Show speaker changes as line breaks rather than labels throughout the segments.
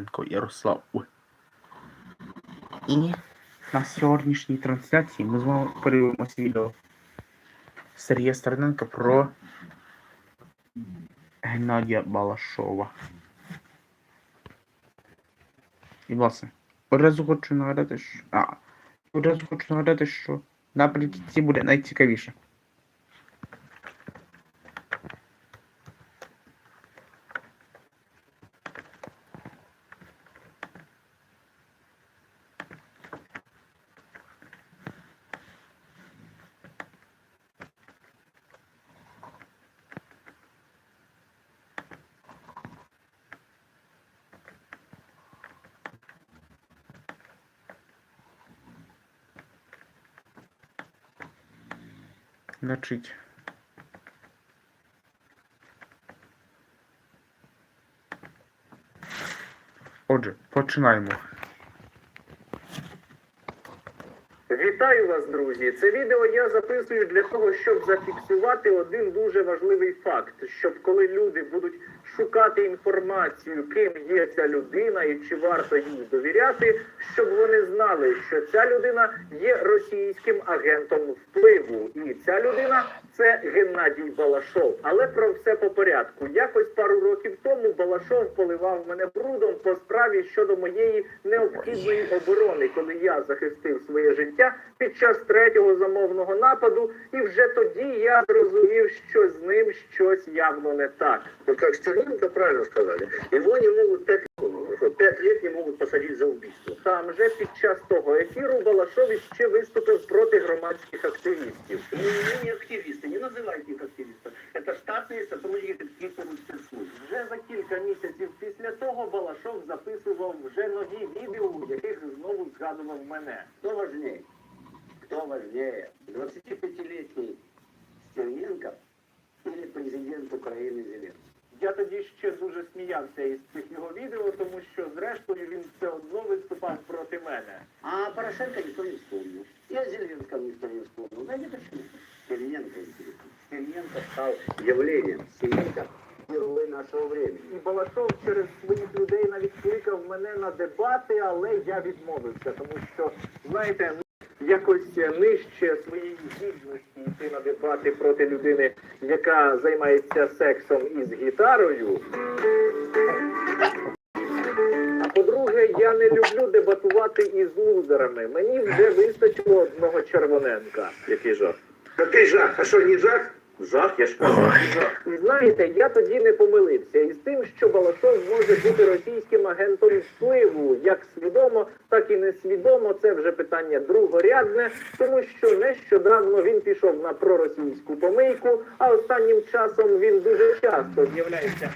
Романенко Ярослав. І на сьогоднішній трансляції ми з вами подивимося відео Сергія Стерненка про Геннадія Балашова. І власне, одразу хочу нагадати, що. А, одразу хочу нагадати, що наприкінці буде найцікавіше. Значить. Отже, починаємо.
Вітаю вас, друзі! Це відео я записую для того, щоб зафіксувати один дуже важливий факт: щоб коли люди будуть шукати інформацію, ким є ця людина і чи варто їй довіряти, щоб вони знали, що ця людина є російським агентом впливу, і ця людина це Геннадій Балашов. Але про все по порядку. Якось пару років тому Балашов поливав мене брудом по справі щодо моєї необхідної оборони, коли я захистив своє життя під час третього замовного нападу, і вже тоді я зрозумів, що з ним щось явно не так.
Вот как Стерненко правильно сказали, его не могут пять, пять лет не могут посадить за убийство.
Там же під час того ефіру Балашов ще виступив проти громадських активістів.
И они не активисты, не называйте их активистами. Это штатные сотрудники каких-то спецслужб.
Вже за кілька місяців після того Балашов записував вже нові відео, у яких знову згадував мене.
Кто важнее? Кто важнее? 25-летний Стерненко или президент Украины Зеленский?
Я тоді ще дуже сміявся із цих його відео, тому що зрештою він все одно виступав проти мене.
А Порошенко никто не вспомнил. И о Зеленском никто не вспомнил. Да не почему. Стерненко интересно. Стерненко стал явлением. Стерненко герой нашего времени.
І Балашов через своїх людей навіть кликав мене на дебати, але я відмовився, тому що, знаєте, якось нижче своєї гідності йти на дебати проти людини, яка займається сексом із гітарою. А по-друге, я не люблю дебатувати із лузерами. Мені вже вистачило одного червоненка. Який жах.
Який жах? А що, не жах?
Жах, я ж кажу. І знаєте, я тоді не помилився із тим, що Балашов може бути російським агентом впливу, як свідомо, так і несвідомо. Це вже питання другорядне, тому що нещодавно він пішов на проросійську помийку, а останнім часом він дуже часто з'являється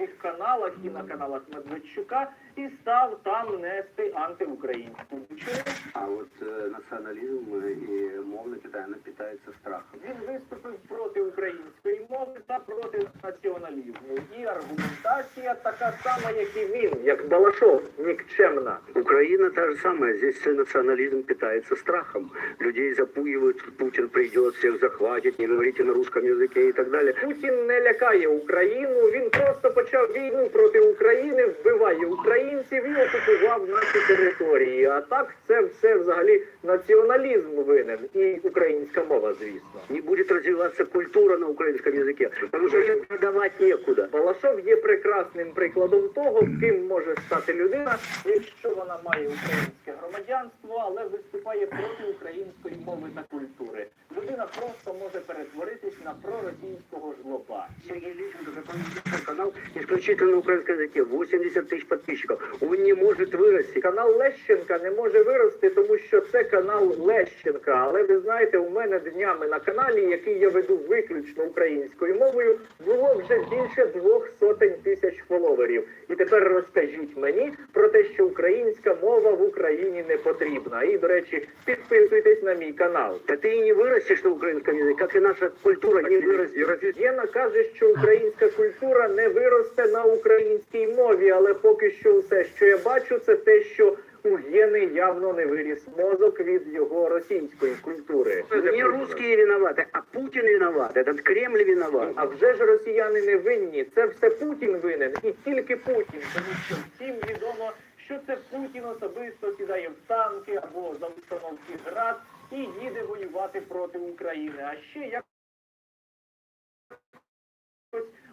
на каналах і на каналах Медведчука і став там нести антиукраїнську дичину.
А вот э, национализм и мовно питание питается страхом.
Він виступив проти української мови та проти націоналізму. І аргументація така сама, як і він, як Балашов, нікчемна.
Украина та же самая. Здесь национализм питается страхом. Людей запугивают, что Путин придет, всех захватит, не говорите на русском языке и так далее.
Путін не лякає Україну. Він просто почав війну проти України, вбиває українців і окупував наші території. А так це все взагалі націоналізм винен і українська мова, звісно.
Не будет развиваться культура на украинском языке, потому что ее продавать некуда.
Балашов є прекрасним прикладом того, ким може стати людина, якщо вона має українське громадянство, але виступає проти української мови та культури. Людина просто може перетворитись на проросійського жлоба.
Сергей Лещенко, который ведет канал исключительно на украинском языке, 80 тысяч подписчиков. Он не может вырасти.
Канал Лещенка не може вирости, тому що це канал Лещенка. Але ви знаєте, у мене днями на каналі, який я веду виключно українською мовою, було вже більше двох сотень тисяч фоловерів. І тепер розкажіть мені про те, що українська мова в Україні не потрібна. І, до речі, підписуйтесь на мій канал.
Да ты и не вырастешь на украинском языке, как и наша культура не вырастет.
Єна каже, що українська культура не виросте на українській мові, але поки що все, що я бачу, це те, що у Гени явно не виріс мозок від його російської культури.
Не русские виноваты, а Путин виноват. Этот Кремль виноват.
А вже ж росіяни не винні. Це все Путін винен і тільки Путін, тому що всім відомо, що це Путін особисто сідає в танки або за установки град і їде воювати проти України. А ще як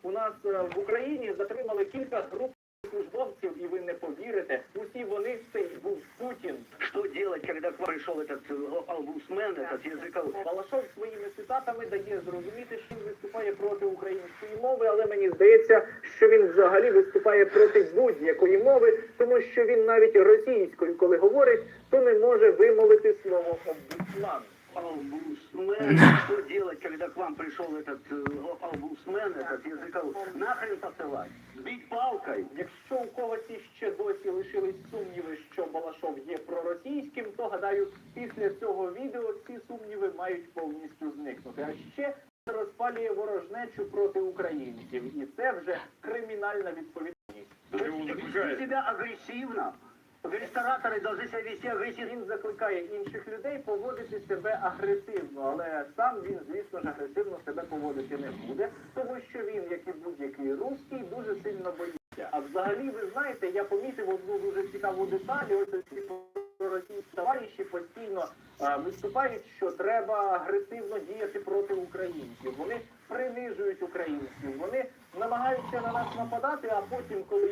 у нас е, в Україні затримали кілька груп службовців, і ви не повірите, усі вони це й був Путін.
Что делать, когда к вам пришел этот э, албусмен, этот языковой?
Балашов своїми цитатами дає зрозуміти, що він виступає проти української мови, але мені здається, що він взагалі виступає проти будь-якої мови, тому що він навіть російською, коли говорить, то не може вимовити слово «омбудсман».
Албусмен, что делать, когда к вам пришел этот э, албусмен, этот языковой? Нахрен посылать? Бить палкой?
Якщо у когось іще досі лишились сумніви, що Балашов є проросійським, то гадаю, після цього відео ці сумніви мають повністю зникнути. А ще розпалює ворожнечу проти українців, і це вже кримінальна відповідальність.
Веди себя агрессивно. Рестораторы должны себя вести.
Він закликає інших людей поводити себе агресивно, але сам він, звісно ж, агресивно себе поводити не буде, тому що він, як і будь-який русський, дуже сильно боїться. А взагалі, ви знаєте, я помітив одну дуже цікаву деталь. Ось ці російські товариші постійно а, виступають, що треба агресивно діяти проти українців. Вони принижують українців, вони намагаються на нас нападати, а потім, коли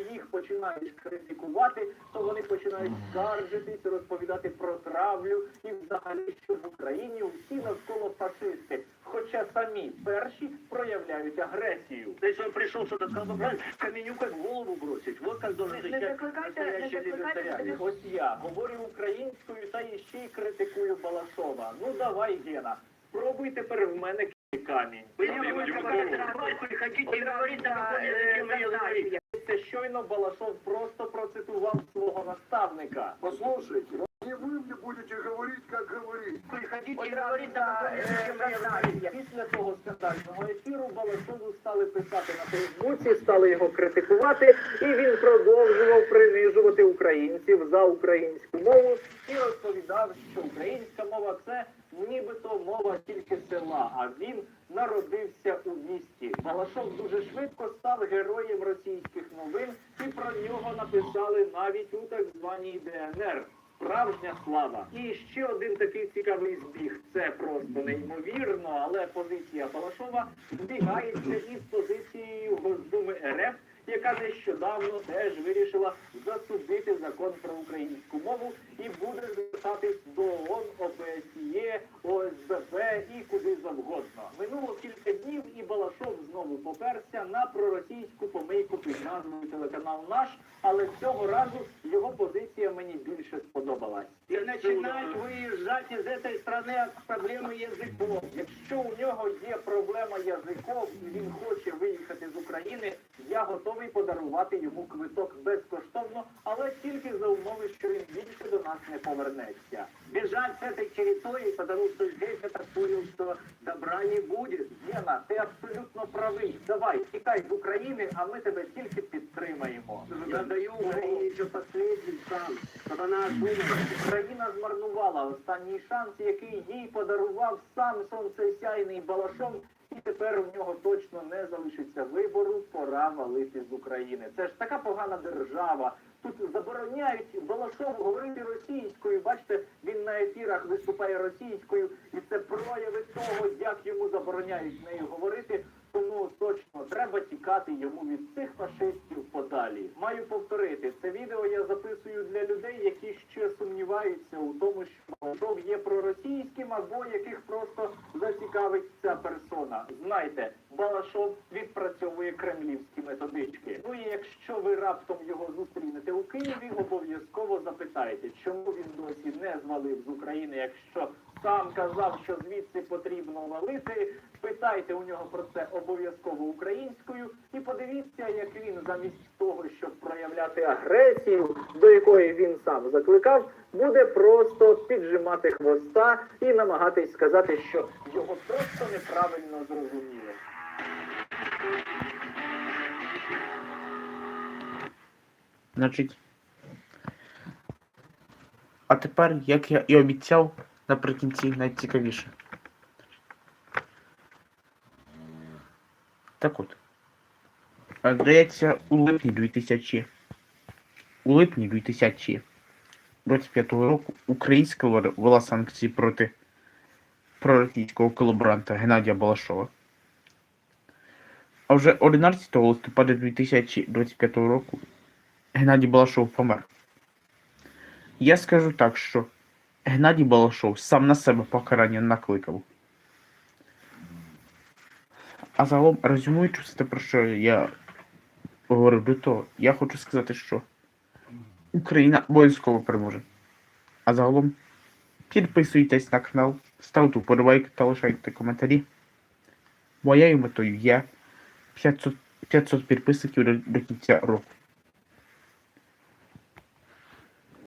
починають критикувати, то вони починають скаржитись, розповідати про травлю і взагалі, що в Україні усі навколо фашисти, хоча самі перші проявляють агресію.
То есть он пришел что-то сказал, правильно, каменю как в голову бросить. Вот как должен
Не
защищать
закликайте, не
настоящий
закликайте
либертариан.
себе.
Ось я говорю українською та іще й критикую Балашова. Ну давай, Гена, спробуй тепер в мене кинути камінь.
Вы не будете говорить, приходите и говорить на каком языке вы говорите.
Це щойно Балашов просто процитував свого наставника.
Послушайте, не вы мне будете говорить, как говорить.
Приходите и говорить на каком языке вы говорите.
Після того скандального ефіру Балашову стали писати на Фейсбуці, стали його критикувати, і він продовжував принижувати українців за українську мову Місті. Балашов дуже швидко став героєм російських новин, і про нього написали навіть у так званій ДНР. Справжня слава. І ще один такий цікавий збіг. Це просто неймовірно, але позиція Балашова збігається із позицією Госдуми РФ, яка нещодавно теж вирішила засудити закон про українську мову і буде звертатись до ООН, ОБСЄ, ОСББ і куди завгодно. Минуло кілька днів, і Балашов знову поперся на проросійську помийку під назвою телеканал Наш, але цього разу його позиція мені більше сподобалась.
И начинает выезжать из этой страны от проблемы языков.
Якщо у нього є проблема язиков і він хоче виїхати з України, я готовий подарувати йому квиток безкоштовно, але тільки за умови, що він більше до нас не повернеться.
Бежать с этой территории, потому что здесь я так понял, что добра не будет.
Гена, ти абсолютно правий. Давай, тікай з України, а ми тебе тільки підтримаємо.
Я даю Украине еще последний шанс, чтобы она одумалась.
Україна змарнувала останній шанс, який їй подарував сам сонцесяйний Балашов, і тепер у нього точно не залишиться вибору. Пора валити з України. Це ж така погана держава. Тут забороняють Балашову говорити російською. Бачите, він на ефірах виступає російською, і це прояви того, як йому забороняють нею говорити. Тому точно треба тікати йому від цих фашистів подалі. Маю повторити, це відео я записую для людей, які ще сумніваються у тому, що Балашов є проросійським або яких просто зацікавить ця персона. Знайте, Балашов відпрацьовує кремлівські методички. Ну і якщо ви раптом його зустрінете у Києві, обов'язково запитайте, чому він досі не звалив з України, якщо сам казав, що звідси потрібно валити. Питайте у нього про це і подивіться, як він замість того, щоб проявляти агресію, до якої він сам закликав, буде просто піджимати хвоста і намагатись сказати, що його просто неправильно зрозуміли.
Значить. А тепер, як я і обіцяв, наприкінці найцікавіше. Так от. А, Здається, у липні 2000. У липні 2025 року українська влада ввела санкції проти проросійського колаборанта Геннадія Балашова. А вже 11 листопада 2025 року Геннадій Балашов помер. Я скажу так, що Геннадій Балашов сам на себе покарання накликав. А загалом, резюмуючи все те, про що я говорив до того, я хочу сказати, що Україна обов'язково переможе. А загалом, підписуйтесь на канал, ставте вподобайки та лишайте коментарі. Моєю метою є 500, 500 підписників до, до кінця року.